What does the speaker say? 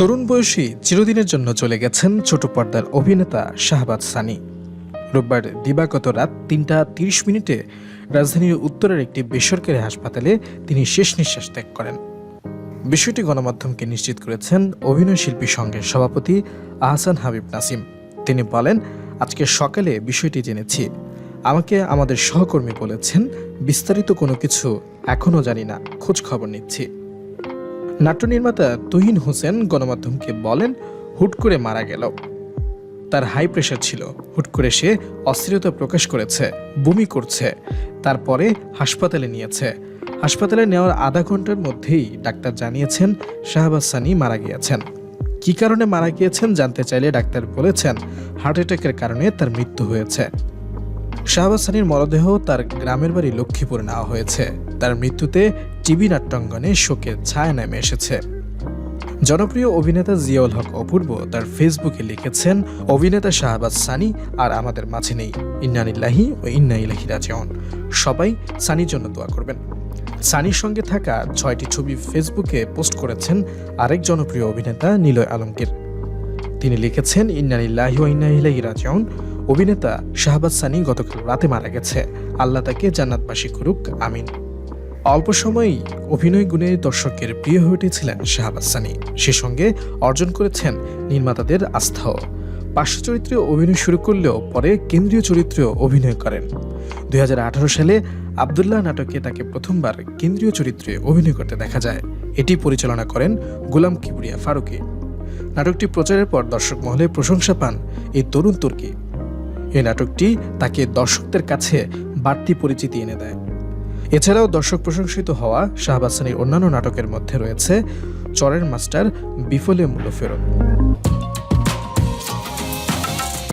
তরুণ বয়সী চিরদিনের জন্য চলে গেছেন ছোট পর্দার অভিনেতা শাহবাজ সানি। রোববার দিবাগত রাত তিনটা তিরিশ মিনিটে রাজধানীর উত্তরের একটি বেসরকারি হাসপাতালে তিনি শেষ নিঃশ্বাস ত্যাগ করেন। বিষয়টি গণমাধ্যমকে নিশ্চিত করেছেন অভিনয় শিল্পী সংঘের সভাপতি আহসান হাবিব নাসিম। তিনি বলেন, আজকে সকালে বিষয়টি জেনেছি। আমাকে আমাদের সহকর্মী বলেছেন, বিস্তারিত কোনো কিছু এখনও জানি না, খোঁজ খবর নিচ্ছি। নাট্য নির্মাতা তুহিন হোসেন গণমাধ্যমকে বলেন, হুট করে মারা গেল। তার হাই প্রেশার ছিল। হুট করে সে অস্থিরতা প্রকাশ করেছে, বমি করছে, তারপরে হাসপাতালে নিয়েছে। হাসপাতালে নেওয়ার আধা ঘণ্টার মধ্যেই ডাক্তার জানিয়েছেন শাহবাজ সানি মারা গিয়েছেন। কি কারণে মারা গিয়েছেন জানতে চাইলে ডাক্তার বলেছেন, হার্ট অ্যাটাকের কারণে তার মৃত্যু হয়েছে। শাহবাজ সানির মরদেহ তার গ্রামের বাড়ি লক্ষ্মীপুরে নেওয়া হয়েছে। তার মৃত্যুতে টিভি নাট্যাঙ্গনে শোকের ছায়া নেমে এসেছে। জনপ্রিয় অভিনেতা জিয়াউল হক অপূর্ব তার ফেসবুকে লিখেছেন, অভিনেতা শাহবাজ সানি আর আমাদের মাঝে নেই। ইন্নানিল্লাহি ও ইন্না ইলাহি রাজিউন। সবাই সানির জন্য দোয়া করবেন। সানির সঙ্গে থাকা ছয়টি ছবি ফেসবুকে পোস্ট করেছেন আরেক জনপ্রিয় অভিনেতা নিলয় আলমগীর। তিনি লিখেছেন, ইন্নানিল্লাহি ও ইন্না ইলাহি রাজিউন। অভিনেতা শাহবাজ সানি গতকাল রাতে মারা গেছে। আল্লাহ তাকে জান্নাতবাসী করুক, আমিন। অল্প সময়েই অভিনয় গুণে দর্শকের প্রিয় হয়ে উঠেছিলেন শাহবাজ সানি। সে সঙ্গে অর্জন করেছেন নির্মাতাদের আস্থাও। পার্শ্ব চরিত্রে অভিনয় শুরু করলেও পরে কেন্দ্রীয় চরিত্রেও অভিনয় করেন। দুই হাজার আঠারো সালে আবদুল্লাহ নাটকে তাকে প্রথমবার কেন্দ্রীয় চরিত্রে অভিনয় করতে দেখা যায়। এটি পরিচালনা করেন গোলাম কিবরিয়া ফারুকি। নাটকটি প্রচারের পর দর্শক মহলে প্রশংসা পান এই তরুণ তুর্কি। এই নাটকটি তাকে দর্শকদের কাছে বাড়তি পরিচিতি এনে দেয়। এছাড়াও দর্শক প্রশংসিত হওয়া শাহবাসানির অন্যান্য নাটকের মধ্যে রয়েছে চরের মাস্টার বিফলে মূল্য ফেরত।